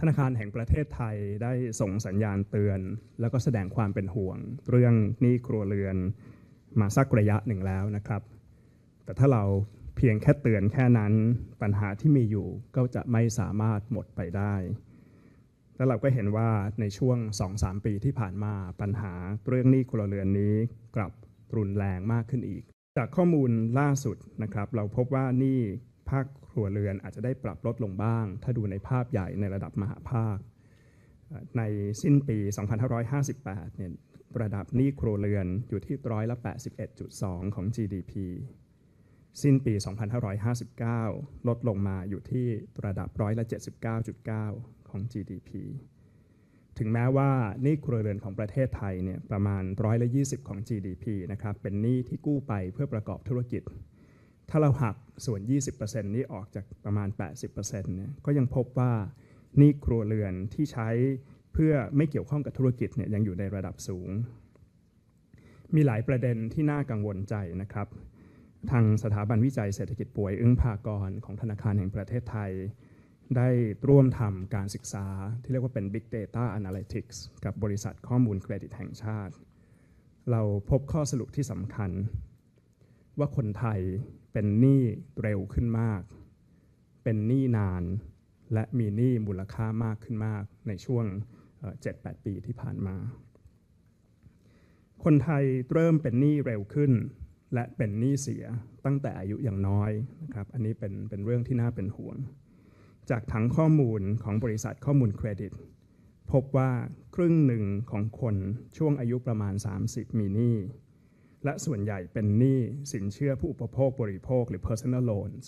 ธนาคารแห่งประเทศไทยได้ส่งสัญญาณเตือน แล้วก็แสดงความเป็นห่วง เรื่องหนี้ครัวเรือนมาสักระยะหนึ่งแล้วนะครับ แต่ถ้าเราเพียงแค่เตือนแค่นั้นปัญหาที่มีอยู่ก็จะไม่สามารถหมดไปได้ แล้วเราก็เห็นว่าในช่วง 2-3 ปีที่ผ่านมาปัญหาเรื่องหนี้ครัวเรือนนี้กลับรุนแรงมากขึ้นอีก จากข้อมูลล่าสุดนะครับ เราพบว่าหนี้ภาคค รัวเรือนอาจจะได้ปรับลดลงบ้าง ถ้าดูในภาพใหญ่ในระดับมหาภาค ในสิ้นปี 2558 เนี่ยระดับหนี้ครัวเรือนอยู่ที่ร้อยละ 81.2 ของ GDP สิ้นปี 2559 ลดลงมาอยู่ที่ระดับร้อยละ 79.9 ของ GDP ถึงแม้ว่าหนี้ครัวเรือนของประเทศไทยเนี่ยประมาณร้อยละ 20 ของ GDP นะครับ เป็นหนี้ที่กู้ไปเพื่อประกอบธุรกิจ ถ้าเราหักส่วน 20%นี้ออกจากประมาณ 80%เนี่ยก็ยังพบว่านี้ครัวเรือนที่ใช้เพื่อไม่เกี่ยวข้องกับธุรกิจเนี่ยยังอยู่ในระดับสูง มีหลายประเด็นที่น่ากังวลใจนะครับ ทางสถาบันวิจัยเศรษฐกิจป่วยอึ้งภากรของธนาคารแห่งประเทศไทย ได้ร่วมทำการศึกษาที่เรียกว่าเป็น Big Data Analytics กับบริษัทข้อมูลเครดิตแห่งชาติ เราพบข้อสรุปที่สำคัญว่าคนไทยเป็นหนี้เร็วขึ้นมาก เป็นหนี้นาน และมีหนี้มูลค่ามากขึ้นมากในช่วง 7-8 ปีที่ผ่านมา คนไทยเริ่มเป็นหนี้เร็วขึ้น และเป็นหนี้เสียตั้งแต่อายุอย่างน้อยนะครับ อันนี้เป็นเป็นเรื่องที่น่าเป็นห่วง จากถังข้อมูลของบริษัทข้อมูลเครดิต พบว่าครึ่งหนึ่งของคนช่วงอายุประมาณ 30 มีหนี้ และส่วนใหญ่เป็นหนี้สินเชื่อผู้อุปโภคบริโภคหรือ personal loans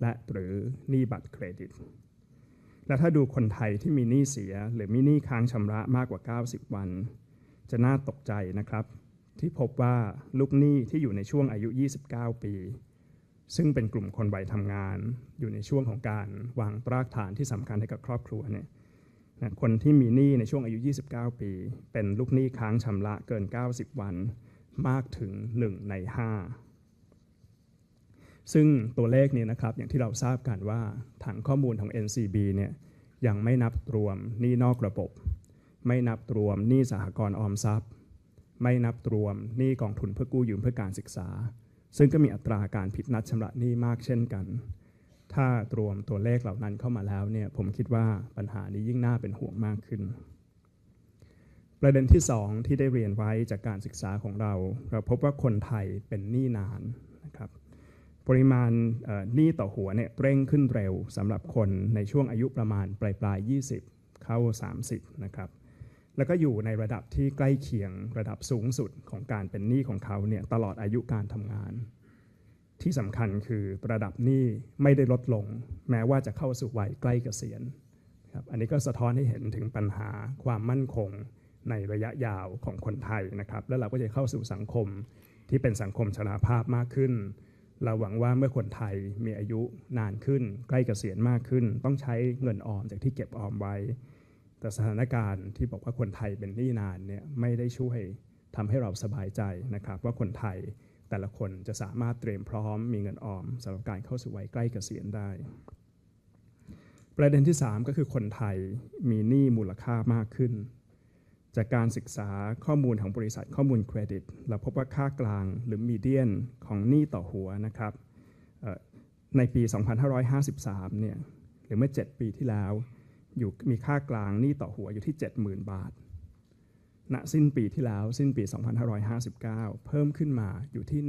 และหรือหนี้บัตรเครดิต และถ้าดูคนไทยที่มีหนี้เสียหรือมีหนี้ค้างชำระมากกว่า 90 วัน จะน่าตกใจนะครับ ที่พบว่าลูกหนี้ที่อยู่ในช่วงอายุ 29 ปี ซึ่งเป็นกลุ่มคนวัยทำงาน อยู่ในช่วงของการวางรากฐานที่สำคัญให้กับครอบครัวเนี่ยคนที่มีหนี้ในช่วงอายุ 29 ปี เป็นลูกหนี้ค้างชำระเกิน 90 วัน มากถึง 1 ใน 5 ซึ่งตัวเลขนี้นะครับอย่างที่เราทราบกันว่าถังข้อมูลของ NCB เนี่ยยังไม่นับรวมหนี้นอกระบบ ไม่นับรวมหนี้สหกรณ์ออมทรัพย์ ไม่นับรวมหนี้กองทุนเพื่อกู้ยืมเพื่อการศึกษา ซึ่งก็มีอัตราการผิดนัดชำระหนี้มากเช่นกัน ถ้ารวมตัวเลขเหล่านั้นเข้ามาแล้วเนี่ยผมคิดว่าปัญหานี้ยิ่งน่าเป็นห่วงมากขึ้น ประเด็นที่ 2 ที่ได้เรียนไว้จากการศึกษาของเรา เราพบว่าคนไทยเป็นหนี้นานนะครับปริมาณหนี้ต่อหัวเนี่ยเร่งขึ้นเร็วสำหรับคนในช่วงอายุประมาณปลายปลาย20 เข้า 30นะครับแล้วก็อยู่ในระดับที่ใกล้เคียงระดับสูงสุดของการเป็นหนี้ของเขาเนี่ยตลอดอายุการทำงาน ที่สำคัญคือระดับหนี้ไม่ได้ลดลง แม้ว่าจะเข้าสู่วัยใกล้เกษียณครับอันนี้ก็สะท้อนให้เห็นถึงปัญหาความมั่นคง ในระยะยาวของคนไทยนะครับ แล้วเราก็จะเข้าสู่สังคมที่เป็นสังคมชราภาพมากขึ้น เราหวังว่าเมื่อคนไทยมีอายุนานขึ้น ใกล้เกษียณมากขึ้น ต้องใช้เงินออมจากที่เก็บออมไว้ แต่สถานการณ์ที่บอกว่าคนไทยเป็นหนี้นานเนี่ยไม่ได้ช่วยทำให้เราสบายใจนะครับ ว่าคนไทยแต่ละคนจะสามารถเตรียมพร้อมมีเงินออมสำหรับการเข้าสู่วัยใกล้เกษียณได้ ประเด็นที่ 3 ก็คือคนไทยมีหนี้มูลค่ามากขึ้น จากการศึกษาข้อมูลของบริษัทข้อมูลเครดิต เราพบว่าค่ากลางหรือมีเดียนของหนี้ต่อหัวนะครับในปี 2553 เนี่ยหรือเมื่อ 7 ปีที่แล้วอยู่มีค่ากลางหนี้ต่อหัวอยู่ที่ 70,000 บาท ณ สิ้นปีที่แล้วสิ้นปี 2559 เพิ่มขึ้นมาอยู่ที่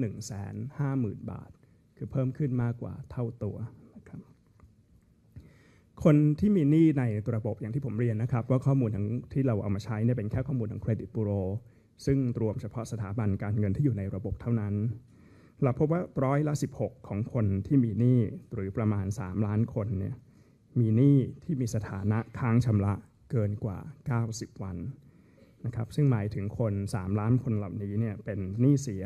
150,000 บาท คือเพิ่มขึ้นมากกว่าเท่าตัว คนที่มีหนี้ในระบบอย่างที่ผมเรียนนะครับ ว่าข้อมูลทั้งที่เราเอามาใช้เนี่ยเป็นแค่ข้อมูลของเครดิตบูโรซึ่งรวมเฉพาะสถาบันการเงินที่อยู่ในระบบเท่านั้น เราพบว่าร้อยละ 16 ของคนที่มีหนี้หรือประมาณ 3 ล้านคนเนี่ยมีหนี้ที่มีสถานะค้างชำระเกินกว่า 90 วันนะครับซึ่งหมายถึงคน 3 ล้านคนเหล่านี้เนี่ยเป็นหนี้เสีย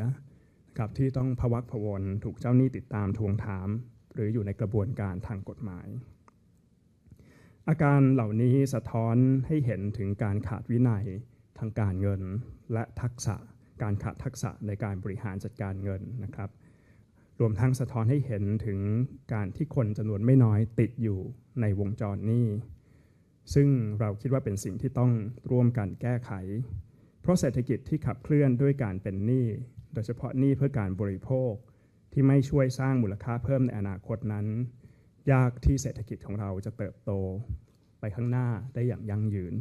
นะครับที่ต้องพวักพวนถูกเจ้าหนี้ติดตามทวงถาม หรืออยู่ในกระบวนการทางกฎหมาย อาการเหล่านี้สะท้อนให้เห็นถึงการขาดวินัยทางการเงิน และทักษะการขาดทักษะในการบริหารจัดการเงินนะครับ รวมทั้งสะท้อนให้เห็นถึงการที่คนจำนวนไม่น้อยติดอยู่ในวงจรนี้ ซึ่งเราคิดว่าเป็นสิ่งที่ต้องร่วมกันแก้ไข เพราะเศรษฐกิจที่ขับเคลื่อนด้วยการเป็นหนี้โดยเฉพาะหนี้เพื่อการบริโภคที่ไม่ช่วยสร้างมูลค่าเพิ่มในอนาคตนั้น ยากที่เศรษฐกิจของเราจะเติบโตไปข้างหน้าได้อย่างยั่งยืน